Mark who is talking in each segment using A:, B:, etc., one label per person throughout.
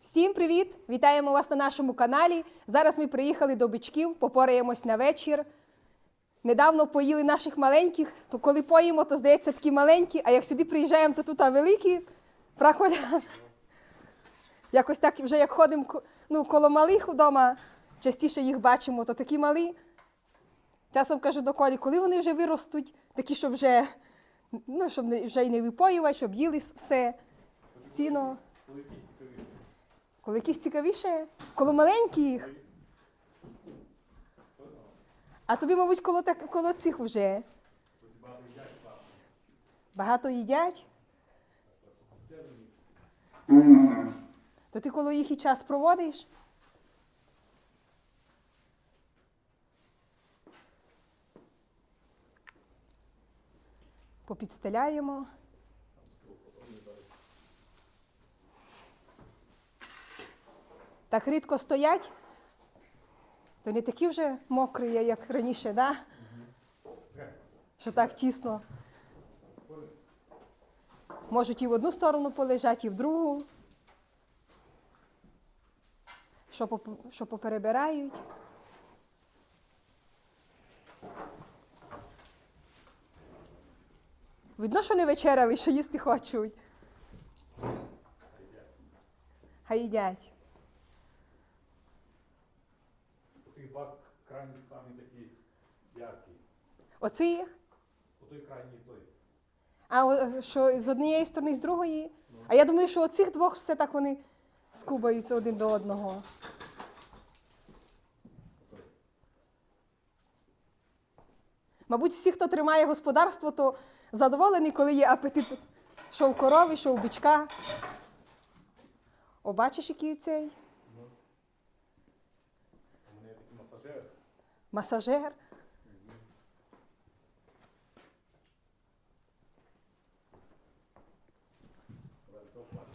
A: Всім привіт! Вітаємо вас на нашому каналі. Зараз ми приїхали до бичків, попораємось на вечір. Недавно поїли наших маленьких, то коли поїмо, то здається такі маленькі, а як сюди приїжджаємо, то тут великі. Праколя. Якось так вже як ходимо ну, коло малих вдома, частіше їх бачимо, то такі малі. Часом кажу до Колі, коли вони вже виростуть, такі, щоб вже, ну, щоб не- вже й не випоювати, щоб їли все, сіно. Коли яких цікавіше? Коло маленьких. А тобі, мабуть, коло, так, коло цих вже. Багато їдять? То ти коло їх і час проводиш? Попідстеляємо. Так рідко стоять, то не такі вже мокрі, як раніше, да? що так тісно. Можуть і в одну сторону полежати, і в другу. Що поперебирають. Видно, що не вечеряли, що їсти хочуть. Хай їдять.
B: Ті два крайні самі такі яркі.
A: Оці,
B: Отой крайній той.
A: а о, що з однієї сторони, з другої. А я думаю, що оцих двох все так вони скубаються один до одного. Мабуть, всі, хто тримає господарство, то задоволені, коли є апетит, що у корови, що у бичка. О, бачиш, який цей
B: У мене такий масажер.
A: масажер.
B: Давай цього плачу.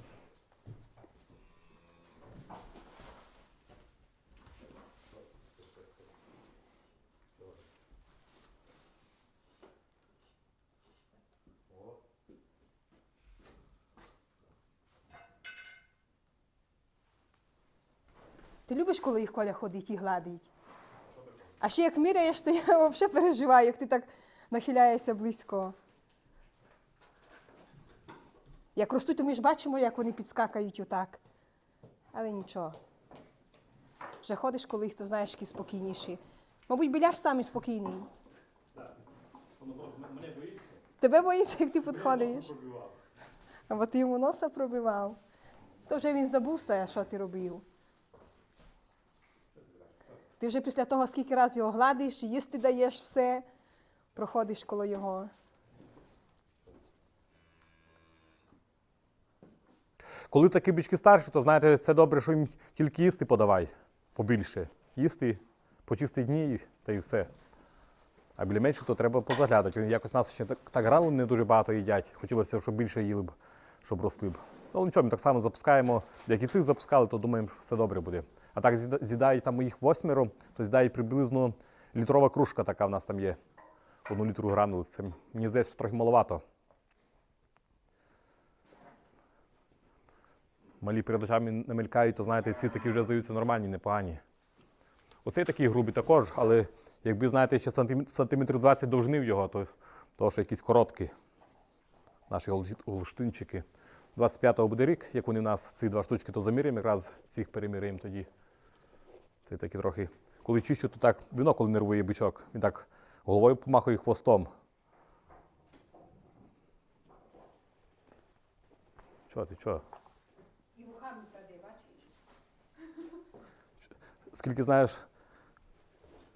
B: О,
A: Ти любиш, коли їх коля ходить і гладить? А ще як міряєш, то я взагалі переживаю, як ти так нахиляєшся близько. Як ростуть, то ми ж бачимо, як вони підскакають отак. Але нічого. Вже ходиш, коли їх, то знаєш, які спокійніші. Мабуть, біляш самий спокійний.
B: просто мене боїться.
A: Тебе боїться, як ти підходиш. Або ти йому носа пробивав. То вже він забув все, що ти робив. Ти вже після того, скільки разів його гладиш, їсти даєш все, проходиш коло його.
B: Коли такі бички старші, то знаєте, це добре, що їм тільки їсти подавай побільше. Їсти по чисті дні та й все. А біля менших то треба позаглядати. Вони якось нас ще так, так грали, не дуже багато їдять. Хотілося, щоб більше їли б, щоб росли б. Ну нічого, ми так само запускаємо. Як і цих запускали, то думаємо, все добре буде. А так з'їдають там моїх восьмеро, то з'їдають приблизно літрова кружка така в нас там є. Одну літру гранули. Це мені здається, трохи маловато. малі перед очами намелькають, то знаєте, ці такі вже здаються нормальні, непогані. Оцей такий грубий також, але якби, знаєте, ще сантиметр, сантиметрів 20 довжини в його, то, то що якісь короткі. Наші голуштинчики. 25-го буде рік, як вони в нас ці два штучки, то заміряємо, якраз цих переміряємо тоді. Це такі трохи. Коли чищу, то так віно, коли нервує бичок, він так головою помахує хвостом. Чого ти, чого?
A: І руками таде, бачиш?
B: скільки знаєш,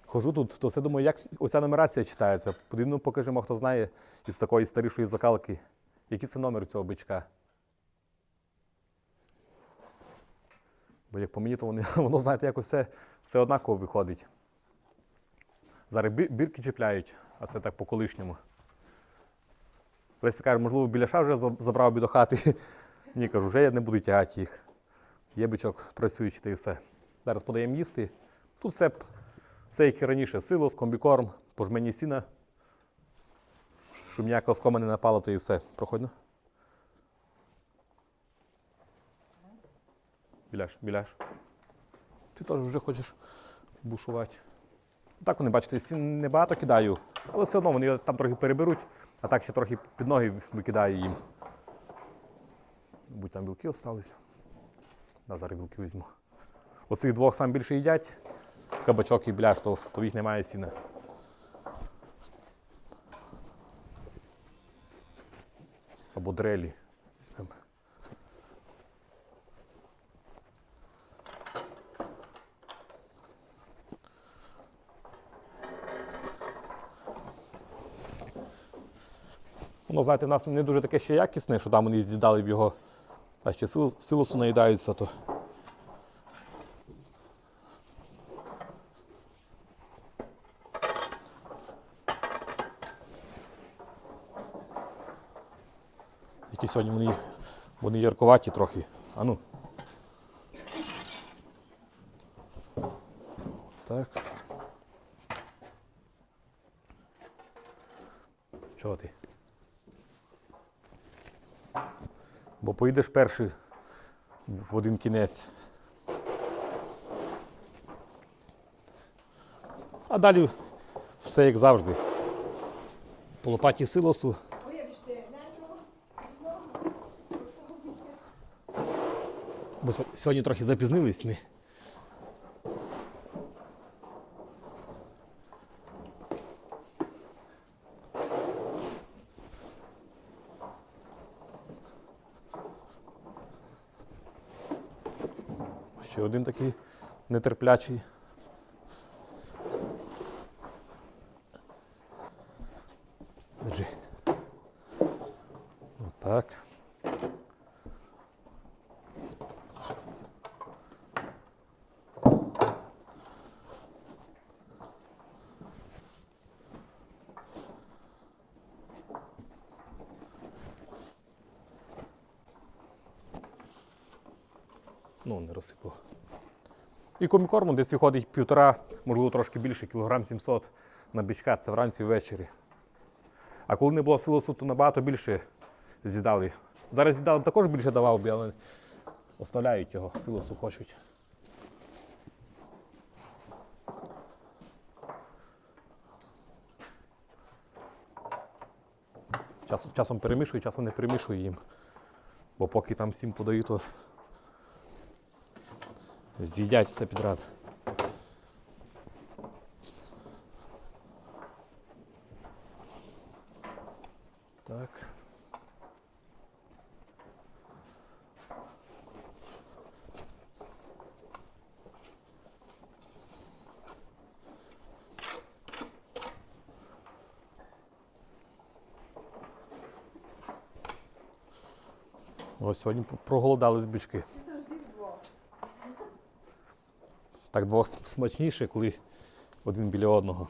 B: хожу тут, то все думаю, як оця нумерація читається. Подивно покажемо, хто знає із такої старішої закалки. Який це номер цього бичка? Бо як по мені, то вони, воно, знаєте, якось все, все однаково виходить. Зараз бірки чіпляють, а це так по колишньому. Леся каже, можливо, біляша вже забрав би до хати. Ні, кажу, вже я не буду тягати їх. Є бичок працюючий та і все. Зараз подаємо їсти. Тут все, все як і раніше, силос, комбікорм, пожмені сіна. Щоб ніякого скома не напало, то і все. Проходь. Біляш, біляш. Ти теж вже хочеш бушувати. Так вони, бачите, сін небагато кидаю, але все одно вони там трохи переберуть, а так ще трохи під ноги викидаю їм. Будь там білки остались. Да, зараз білки візьму. Оцих двох сам більше їдять. Кабачок і біляш, то, то їх немає сіна. Або дрелі. Візьмемо. Воно, знаєте, в нас не дуже таке ще якісне, що там вони з'їдали б його, а ще сил- силосу наїдаються, то. Які сьогодні вони, вони яркуваті трохи. А ну. Так. Чого ти? Бо поїдеш перший в один кінець. А далі все як завжди. По лопаті силосу. Ми. Сьогодні трохи запізнились ми. Ще один такий нетерплячий. Держи. Отак. Ну, не розсипав. І комікорму десь виходить півтора, можливо, трошки більше, кілограм 700 на бичка, це вранці ввечері. А коли не було силосу, то набагато більше з'їдали. Зараз з'їдали також більше давав би, але оставляють його, силосу хочуть. Час, часом перемішую, часом не перемішую їм. Бо поки там всім подаю, то з'їдять все підряд. Так. Ось сьогодні проголодались бички.
A: Це завжди вдвох.
B: Так двох смачніше, коли один біля одного.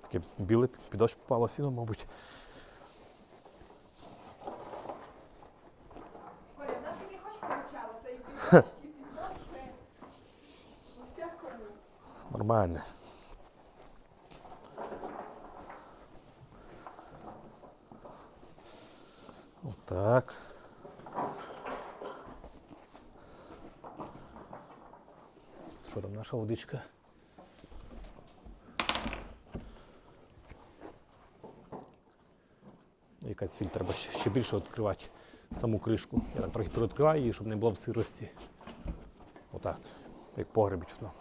B: Таке біле під дощ попало сіно, мабуть.
A: Коля, в нас таки хоч получалося, і під і під завжди. У всякому.
B: Нормально. Отак. Що там наша водичка? Якась фільтр треба ще більше відкривати саму кришку. Я так трохи переоткриваю її, щоб не було в сирості. Отак, як погребічно.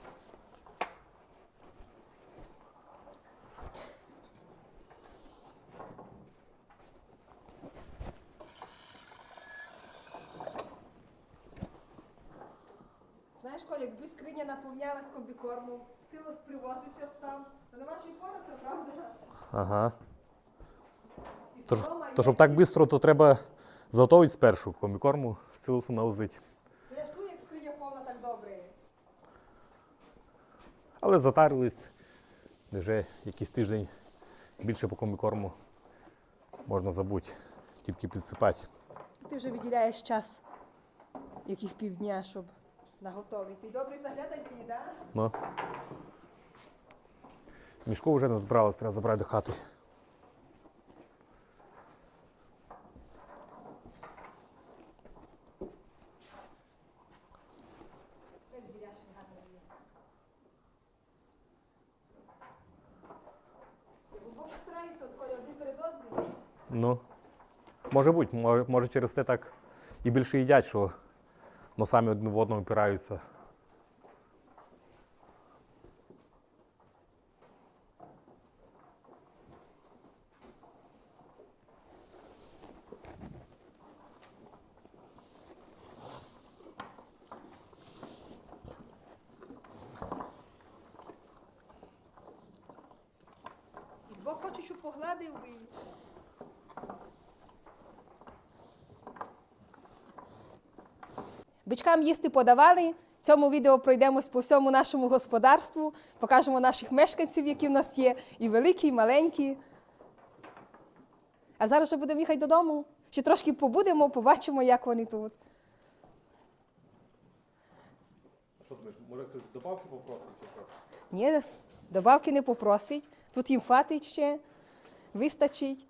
A: Знаєш, Коля, якби скриня наповнялась комбікормом, силос привозився б сам, то нема що й порати, правда?
B: Ага. То, то щоб так швидко, то треба заготовити спершу комікорму, силосу навозити.
A: Ну, Я ж кажу, як скриня повна, так добре.
B: Але затарились вже якийсь тиждень більше по комікорму. Можна забути, тільки підсипати.
A: Ти вже виділяєш час, яких півдня, щоб наготовити. І добре заглядати її, так?
B: Ну. Мішку вже не збиралось, треба забрати до хати. Ну, може бути, може, може через те так і більше їдять, що носами один в одного опираються.
A: Щоб погладив би. Бичкам їсти подавали. В цьому відео пройдемось по всьому нашому господарству, покажемо наших мешканців, які в нас є, і великі, і маленькі. А зараз вже будемо їхати додому. Ще трошки побудемо, побачимо, як вони тут.
B: Що думаєш, може хтось добавки попросить чи що?
A: Ні, добавки не попросить. Тут їм хватить ще, вистачить.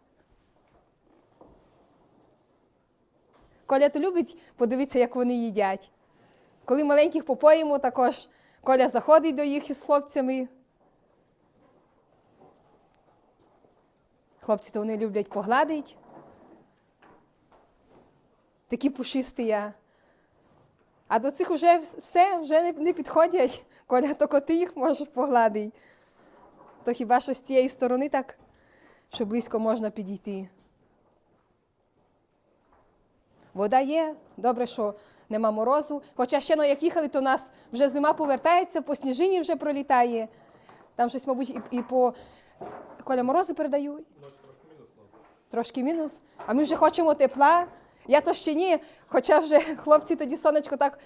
A: Коля то любить подивитися, як вони їдять. Коли маленьких попоїмо, також Коля заходить до їх із хлопцями. Хлопці то вони люблять погладить. Такі пушисті я. А до цих вже все вже не, підходять. Коля, тільки ти їх можеш погладити. То хіба що з цієї сторони так, що близько можна підійти. Вода є, добре, що нема морозу. Хоча ще ну, як їхали, то у нас вже зима повертається, по сніжині вже пролітає. Там щось, мабуть, і, і по Коля морози передають. Трошки мінус. А ми вже хочемо тепла. Я то ще ні. Хоча вже хлопці тоді сонечко так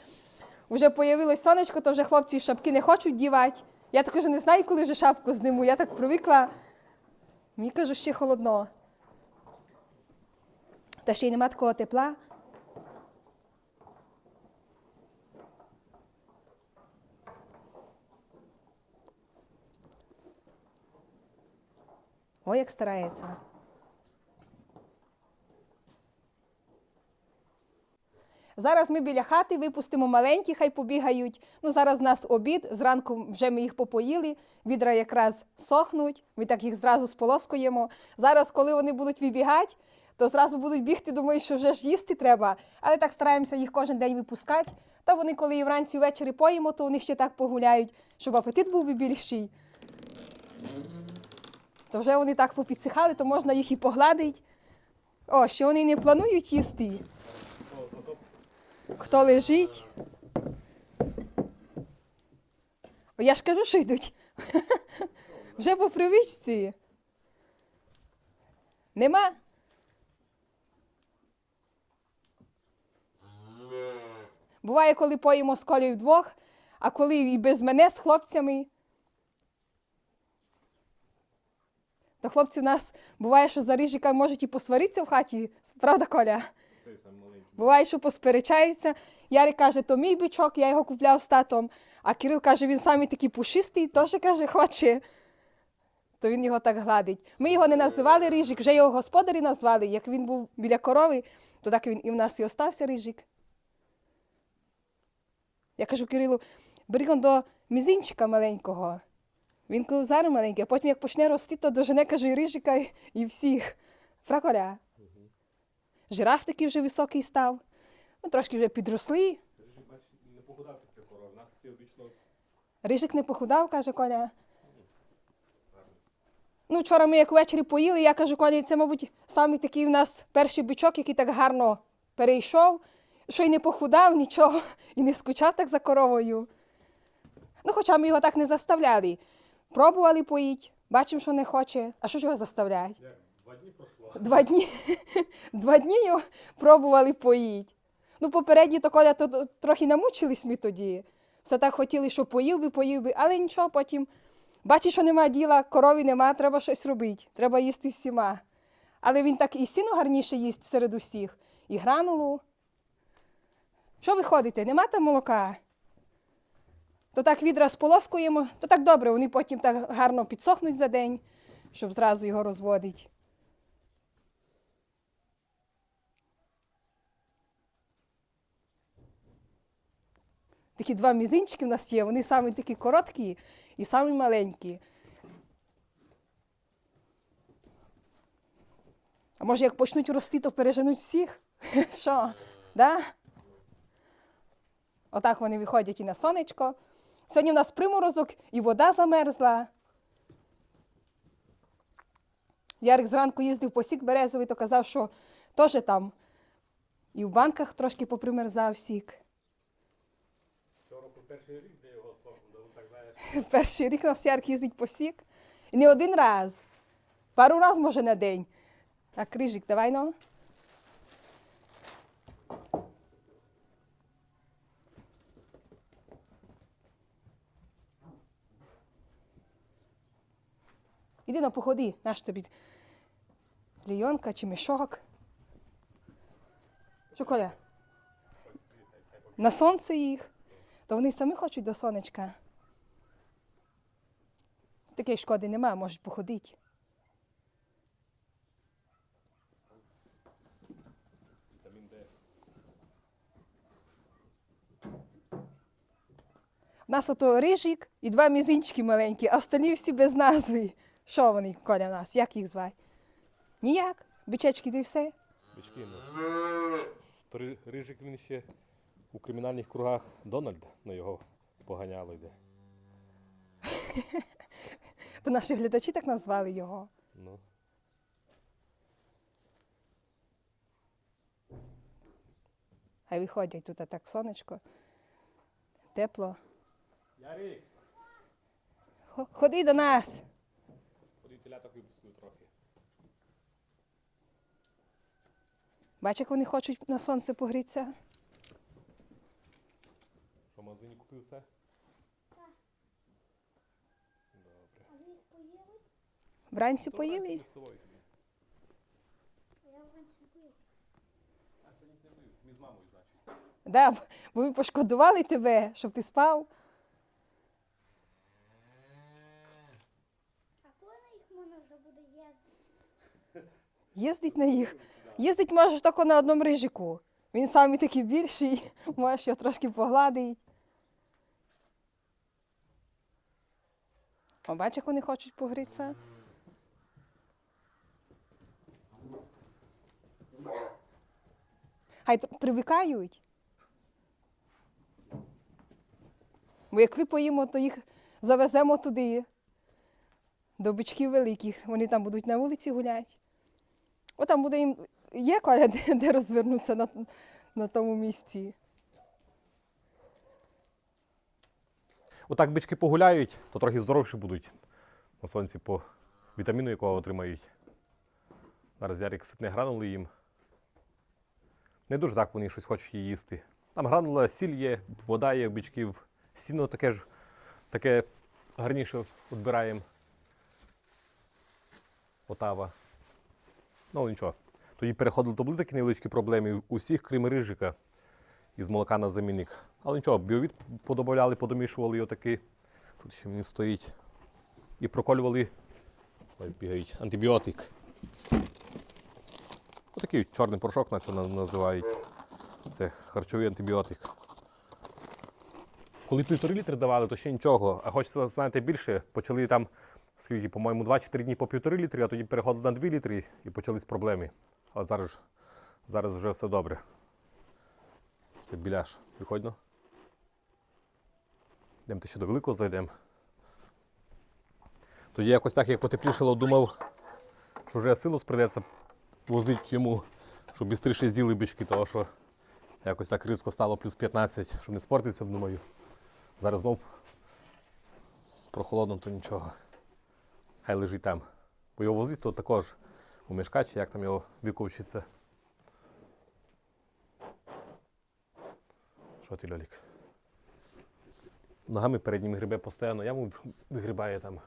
A: вже появилось сонечко, то вже хлопці шапки не хочуть дівати. Я так вже не знаю, коли вже шапку зниму. Я так привикла. Мені кажу, ще холодно. Та ще й нема такого тепла. Ой, як старається. Зараз ми біля хати випустимо маленькі, хай побігають. Ну, зараз у нас обід, зранку вже ми їх попоїли, відра якраз сохнуть, ми так їх зразу сполоскуємо. Зараз, коли вони будуть вибігати, то зразу будуть бігти, думаю, що вже ж їсти треба. Але так стараємося їх кожен день випускати. Та вони, коли і вранці ввечері поїмо, то вони ще так погуляють, щоб апетит був би більший. То вже вони так попідсихали, то можна їх і погладити. О, що вони не планують їсти. Хто лежить? Я ж кажу, що йдуть. Вже по привичці. Нема? Буває, коли поїмо з колею вдвох, а коли і без мене з хлопцями. То хлопці у нас буває, що за рижика можуть і посваритися в хаті. Правда, Коля?
B: Цей сам.
A: Буває, що посперечаються. Ярик каже, то мій бичок, я його купляв з татом. А Кирил каже, він самий такий пушистий, теж каже, хоче. То він його так гладить. Ми його не називали Рижик, вже його господарі назвали. Як він був біля корови, то так він і в нас і остався Рижик. Я кажу Кирилу, бери до мізинчика маленького. Він зараз маленький, а потім як почне рости, то дожене, кажу, і Рижика, і- і всіх. Праколя. Жираф такий вже високий став. Ну, трошки вже підросли.
B: не похудав після корови. У нас такі обічно
A: Рижик не похудав, каже Коля. Ну, вчора ми як ввечері поїли, я кажу, Коля, це, мабуть, самий такий у нас перший бичок, який так гарно перейшов, що й не похудав нічого, і не скучав так за коровою. Ну, хоча ми його так не заставляли. Пробували поїть, бачимо, що не хоче. А що ж його заставляють?
B: Дні пройшло.
A: Два дні, два дні його пробували поїть. Ну, попередні то Коля то трохи намучились ми тоді. Все так хотіли, що поїв би, поїв би, але нічого потім. Бачиш, що нема діла, корові нема, треба щось робити, треба їсти всіма. Але він так і сіно гарніше їсть серед усіх, і гранулу. Що ви ходите? Нема там молока? то так відра сполоскуємо, то так добре, вони потім так гарно підсохнуть за день, щоб зразу його розводити. Такі два мізинчики в нас є, вони самі такі короткі і самі маленькі. А може, як почнуть рости, то переженуть всіх? Що? Да? Отак вони виходять і на сонечко. Сьогодні у нас приморозок і вода замерзла. Ярик зранку їздив по сік березовий, то казав, що теж там і в банках трошки попримерзав сік.
B: Перший рік, де його сохнув, так знаєш.
A: Перший рік у нас Ярик їздить по сік. І не один раз. Пару раз, може, на день. Так, Рижик, давай ну. Іди на походи, наш тобі клійонка чи мішок. Що, Коля? На сонце їх, то вони самі хочуть до сонечка. Такої шкоди немає, можуть походити. У нас ото рижик і два мізинчики маленькі, а остальні всі без назви. Що вони, Коля, нас? Як їх звати? Ніяк. Бичечки де все.
B: Бички, ну. То Рижик він ще у кримінальних кругах Дональд на його поганяло йде.
A: То наші глядачі так назвали його.
B: Ну.
A: Хай виходять тут а так сонечко. Тепло.
B: Ярик!
A: Хо- Ходи до нас.
B: Ходи теляток випустили трохи.
A: Бач, як вони хочуть на сонце погрітися.
B: Магазині купив все? Добре.
C: А ви їх поїли?
A: Вранці
B: То
A: поїли?
B: вранці ми з тобою тобі.
C: Я вранці поїв.
B: А сьогодні не пив. Ми з мамою, значить.
A: Да, бо ми пошкодували тебе, щоб ти спав.
C: А коли на їх можна вже буде їздити?
A: Їздить на їх. Їздить можеш тільки на одному рижику. Він самий такий більший, можеш його трошки погладити. О, бачиш, як вони хочуть погрітися? Хай привикають. Бо як ви поїмо, то їх завеземо туди, до бичків великих. Вони там будуть на вулиці гуляти. О, там буде їм є коля, де розвернутися на, на тому місці.
B: Отак бички погуляють, то трохи здоровші будуть на сонці по вітаміну, якого отримають. Зараз Ярик ситне гранули їм. Не дуже так вони щось хочуть її їсти. Там гранула, сіль є, вода є бичків, сіно таке ж таке гарніше відбираємо. Отава. Ну нічого. Тоді переходили, то були такі невеличкі проблеми у всіх, крім рижика із молока на замінник. Але нічого, біовід подобавляли, подомішували його. Тут ще він стоїть. І проколювали ой, бігають, антибіотик. Отакий чорний порошок нас називають. Це харчовий антибіотик. Коли півтори літри давали, то ще нічого. А хочеться знаєте більше, почали там, скільки, по-моєму, 2-4 дні по півтори літри, а тоді переходили на 2 літри і почались проблеми. Але зараз, зараз вже все добре. Це біляш. Виходно. Йдемо ще до великого зайдемо. Тоді якось так, як потеплішало, думав, що вже силос прийдеться возити йому, щоб швидше з'їли бички, тому що якось так різко стало плюс 15, щоб не спортився, думаю. Зараз знов прохолодно, то нічого. Хай лежить там. Бо його возити, то також у мішка, чи як там його віковчиться. Що ти, Льолік? Ногами передніми грибе постійно, яму вигрібає там.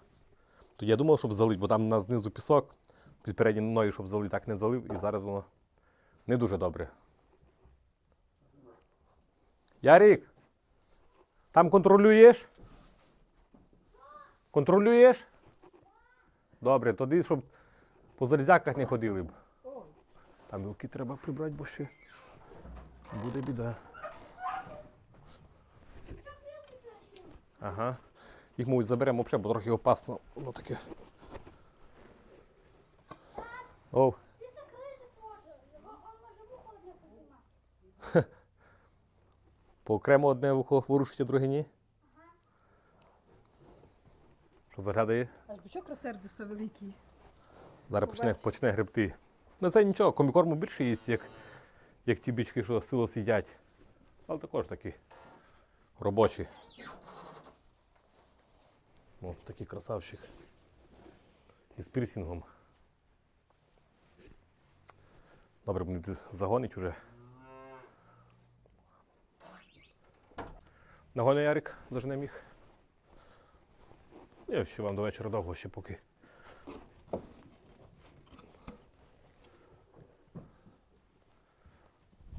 B: То я думав, щоб залити, бо там на знизу пісок, під передньою ногою, щоб залити, так не залив, і зараз воно не дуже добре. Ярік, там контролюєш? Контролюєш? Добре, тоді, щоб по залізяках не ходили б. Там вилки треба прибрати, бо ще буде біда. Ага. Їх, мабуть, заберемо взагалі, бо трохи опасно. Воно таке. Оу.
C: Ти. Його може вухо одне піднімати.
B: По окремо одне вухо ворушить, а друге ні. Що заглядає?
A: Аж бичок розсердився великий.
B: Зараз почне, почне гребти. Ну це нічого, комікорму більше їсть, як, як ті бички, що сило сидять. Але також такі робочі. О, такий красавчик. Із пірсінгом. Добре, буде загонить уже. Нагони Ярик, доженем їх. Я ще вам до вечора довго ще поки.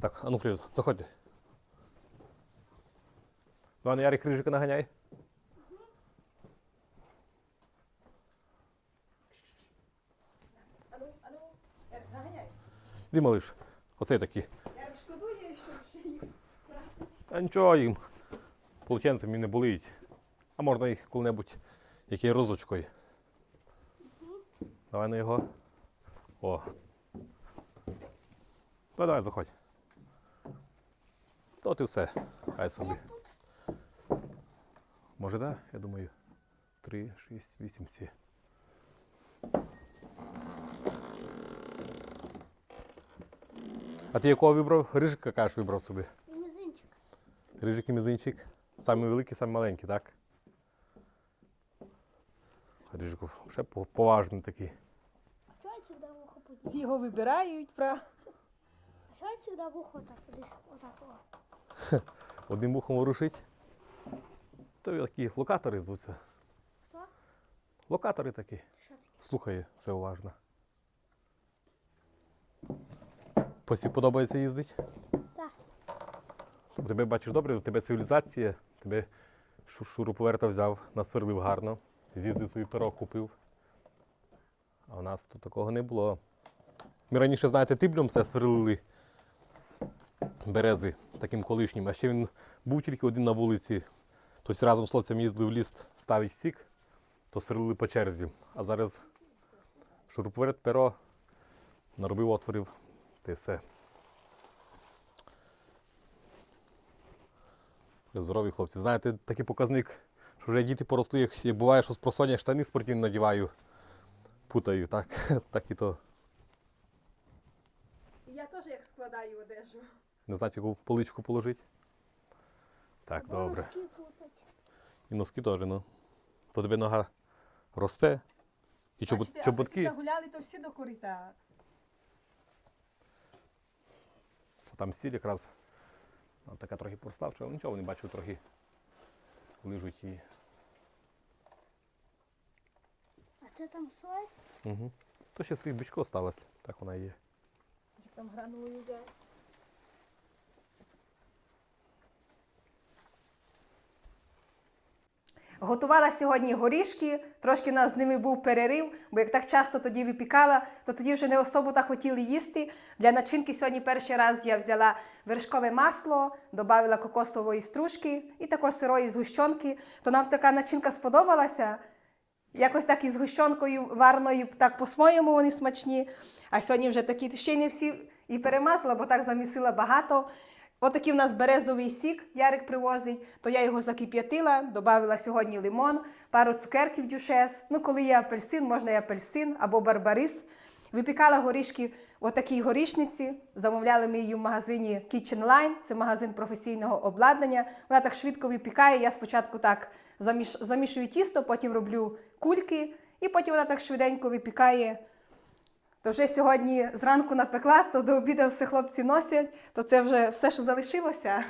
B: Так, а ну Фріз, заходьте. Іван Ярик крижика наганяй.
A: Ану, ану, Ярик, наганяй.
B: Іди, малиш. Оцей такий.
A: Ярик шкодує, що ще їх.
B: А нічого їм. Полотенцем їм не болить. А можна їх коли-небудь якою розочкою. Давай на його. О. Давай, давай, заходь. То ти все. Хай собі. Може, так? Да? Я думаю. Три, шість, вісім, всі. А ти якого вибрав? Рижика кажеш вибрав собі.
C: І мізинчик.
B: Рижик і мізинчик. Самі великі, самі маленькі, так? Рижик ще поважний такий.
C: А чого я завжди вухо піднімаю?
A: Всі його вибирають, пра.
C: А чого я завжди вухо так кудись? Отак о.
B: Одним вухом ворушить. То такі локатори звуться.
C: Хто?
B: Локатори такі.
C: Що таке?
B: Слухає все уважно. Посі подобається їздить?
C: Так.
B: Тебе бачиш добре, у тебе цивілізація, тебе шуруповерта взяв, насверлив гарно, з'їздив свій пирог купив. А у нас тут такого не було. Ми раніше, знаєте, тиблем все сверлили берези таким колишнім, а ще він був тільки один на вулиці. Тобто разом з хлопцями їздили в ліс ставить сік, то сверлили по черзі. А зараз шуруповерт, перо, наробив отворів, й все. Здорові хлопці. Знаєте, такий показник, що вже діти поросли, як, як буває, що з просоння штани спортивні надіваю, путаю, так, так і то.
A: Я теж як складаю одежу.
B: Не знати, яку поличку положити. Так, добре.
C: Носки.
B: І носки теж, ну. То тебе нога росте. І
A: Бачите, а
B: чоботки.
A: гуляли, то всі до корита.
B: Там сіль якраз. Така трохи проставча, але нічого не бачу, трохи лижуть її.
C: А це там соль?
B: Угу. То ще своїх бичко сталося, так вона і є.
A: Як там гранулою взяти. Готувала сьогодні горішки, трошки у нас з ними був перерив, бо як так часто тоді випікала, то тоді вже не особо так хотіли їсти. Для начинки сьогодні перший раз я взяла вершкове масло, додала кокосової стружки і також сирої згущенки. То нам така начинка сподобалася. Якось так із гущонкою варною, так по-своєму вони смачні. А сьогодні вже такі ще не всі і перемазала, бо так замісила багато. Отакий в нас березовий сік Ярик привозить, то я його закип'ятила, додала сьогодні лимон, пару цукерків дюшес. Ну, коли є апельсин, можна і апельсин або барбарис. Випікала горішки в отакій горішниці. Замовляли ми її в магазині Kitchen Line, це магазин професійного обладнання. Вона так швидко випікає. Я спочатку так заміш... замішую тісто, потім роблю кульки, і потім вона так швиденько випікає. То вже сьогодні зранку напекла, то до обіду все хлопці носять, то це вже все, що залишилося.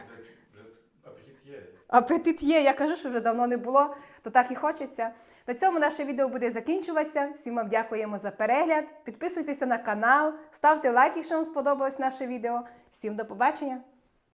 A: Апетит є, я кажу, що вже давно не було, то так і хочеться. На цьому наше відео буде закінчуватися. Всім вам дякуємо за перегляд. Підписуйтеся на канал, ставте лайк, якщо вам сподобалось наше відео. Всім до побачення!